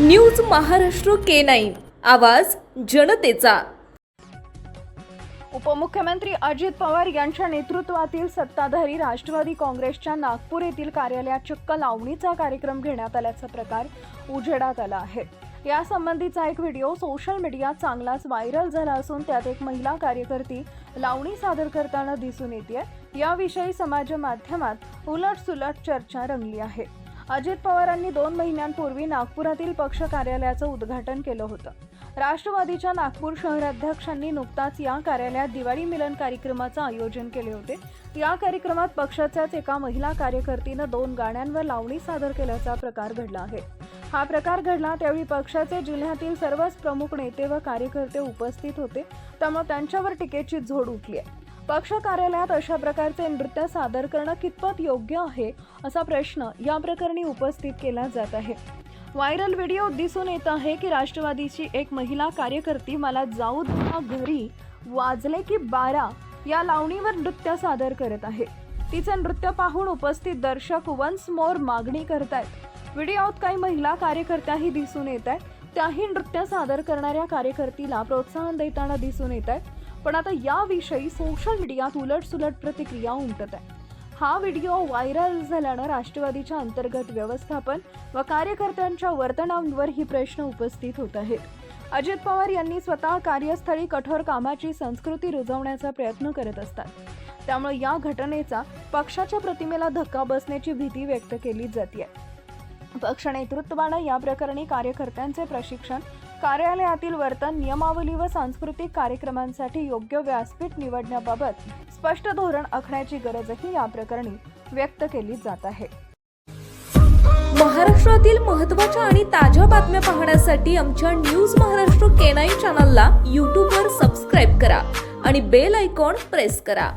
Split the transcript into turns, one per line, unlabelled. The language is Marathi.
News Maharashtra K nine. आवाज जनतेचा.
उपमुख्यमंत्री अजित पवार यांच्या नेतृत्वातील सत्ताधारी राष्ट्रवादी काँग्रेसच्या नागपूर येथील कार्यालयात चक्क लावणीचा कार्यक्रम घेण्यात आल्याचा प्रकार उजेडात आला आहे. यासंबंधीचा एक व्हिडिओ सोशल मीडियात चांगलाच व्हायरल झाला असून त्यात एक महिला कार्यकर्ती लावणी सादर करताना दिसून येते याविषयी समाज माध्यमात उलटसुलट चर्चा रंगली आहे. अजित पवारांनी दोन महिन्यांपूर्वी नागपुरातील पक्ष कार्यालयाचं उद्घाटन केलं होतं. राष्ट्रवादीच्या नागपूर शहराध्यक्षांनी नुकताच या कार्यालयात दिवाळी मिलन कार्यक्रमाचं आयोजन केले होते. या कार्यक्रमात पक्षाच्याच एका महिला कार्यकर्तीनं दोन गाण्यांवर लावणी सादर केल्याचा प्रकार घडला आहे. हा प्रकार घडला त्यावेळी पक्षाचे जिल्ह्यातील सर्वच प्रमुख नेते व कार्यकर्ते उपस्थित होते. त्यामुळे त्यांच्यावर टीकेची झोड उठली आहे. पक्ष कार्यालयात अशा प्रकारचे नृत्य सादर करणं कितपत योग्य आहे असा प्रश्न या प्रकरणी उपस्थित केला जात आहे. व्हायरल व्हिडिओ दिसून येत आहे की राष्ट्रवादीची एक महिला कार्यकर्ती मला जाऊ दहा घरी वाजले की बारा या लावणीवर नृत्य सादर करत आहे. तिचे नृत्य पाहून उपस्थित दर्शक वन्स मोर मागणी करतायत. व्हिडिओत काही महिला कार्यकर्त्याही दिसून येत आहेत. त्याही नृत्य सादर करणाऱ्या कार्यकर्तीला प्रोत्साहन देताना दिसून येत आहेत. पण आता याविषयी सोशल मीडियात उलटसुलट प्रतिक्रिया उमटत आहे. हा व्हिडिओ व्हायरल झाल्यानं राष्ट्रवादीच्या अंतर्गत व्यवस्थापन व कार्यकर्त्यांच्या वर्तनांवर ही प्रश्न उपस्थित होत आहेत. अजित पवार यांनी स्वतः कार्यस्थळी कठोर कामाची संस्कृती रुजवण्याचा प्रयत्न करत असतात. त्यामुळे या घटनेचा पक्षाच्या प्रतिमेला धक्का बसण्याची भीती व्यक्त केली जाते पक्ष नेतृत्वानं या प्रकरणी कार्यकर्त्यांचे प्रशिक्षण कार्यालयातील वर्तन नियमावली व सांस्कृतिक कार्यक्रमांसाठी योग्य व्यासपीठ निवडण्याबाबत स्पष्ट धोरण आखण्याची गरजही या प्रकरणी व्यक्त केली जात आहे.
महाराष्ट्रातील महत्त्वाच्या आणि ताज्या बातम्या पाहण्यासाठी आमच्या न्यूज महाराष्ट्र के नाईन चॅनलला यूट्यूबवर सबस्क्राईब करा आणि बेल आयकॉन प्रेस करा.